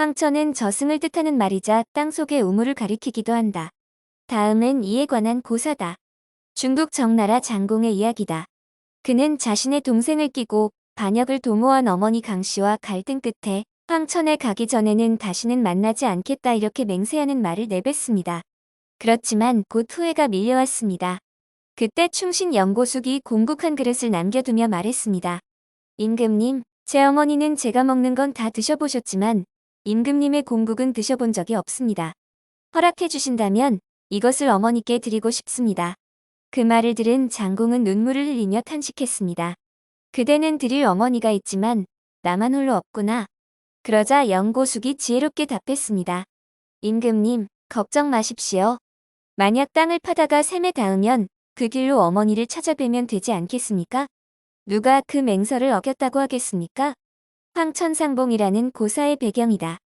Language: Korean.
황천은 저승을 뜻하는 말이자 땅속의 우물을 가리키기도 한다. 다음은 이에 관한 고사다. 중국 정나라 장공의 이야기다. 그는 자신의 동생을 끼고 반역을 도모한 어머니 강씨와 갈등 끝에 황천에 가기 전에는 다시는 만나지 않겠다 이렇게 맹세하는 말을 내뱉습니다. 그렇지만 곧 후회가 밀려왔습니다. 그때 충신 영고숙이 공국한 그릇을 남겨두며 말했습니다. 임금님, 제 어머니는 제가 먹는 건 다 드셔보셨지만 임금님의 공국은 드셔본 적이 없습니다. 허락해 주신다면 이것을 어머니께 드리고 싶습니다. 그 말을 들은 장공은 눈물을 흘리며 탄식했습니다. 그대는 드릴 어머니가 있지만 나만 홀로 없구나. 그러자 영고숙이 지혜롭게 답했습니다. 임금님, 걱정 마십시오. 만약 땅을 파다가 샘에 닿으면 그 길로 어머니를 찾아뵈면 되지 않겠습니까? 누가 그 맹서를 어겼다고 하겠습니까? 황천상봉이라는 고사의 배경이다.